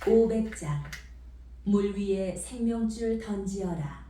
500장. 물 위에 생명줄 던지어라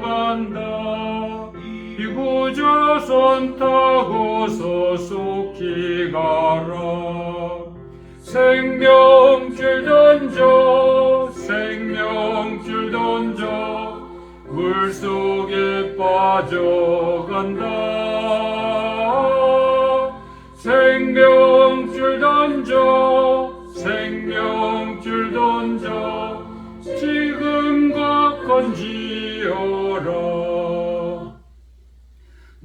빠져간다. 이구조선 타고서 속히 가라. 생명줄 던져 생명줄 던져. 물속에 빠져간다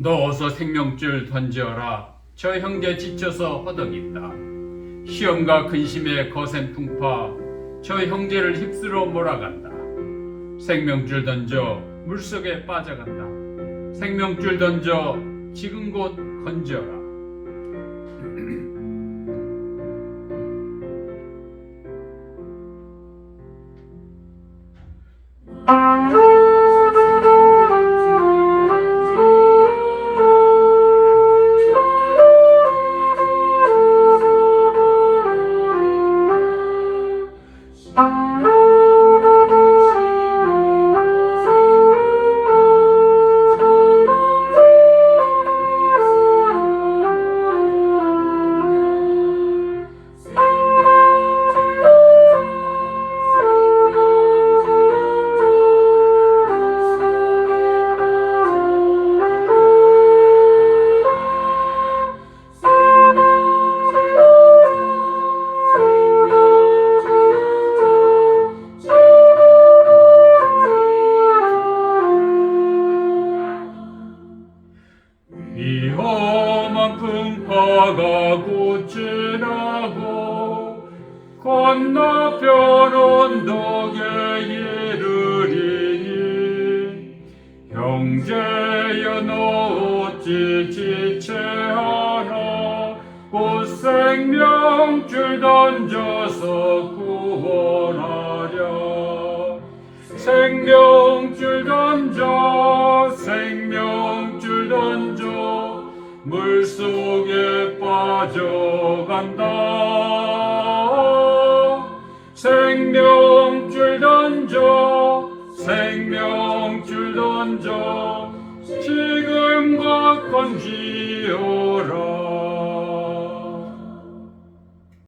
너 어서 생명줄 던지어라 저 형제 지쳐서 허덕인다 시험과 근심의 거센 풍파 저 형제를 휩쓸어 몰아간다. 생명줄 던져 물속에 빠져간다. 생명줄 던져 지금 곧 건져라. 위 가곧 지나고 건너편 언덕에 이르리니 형제여 너 어찌 지체하나 곧 생명 줄 던져서 구원하랴. 생명 줄 던져 생명 줄 던져 물속에 빠져간다. 생명줄 던져 생명줄 던져 지금과 건지어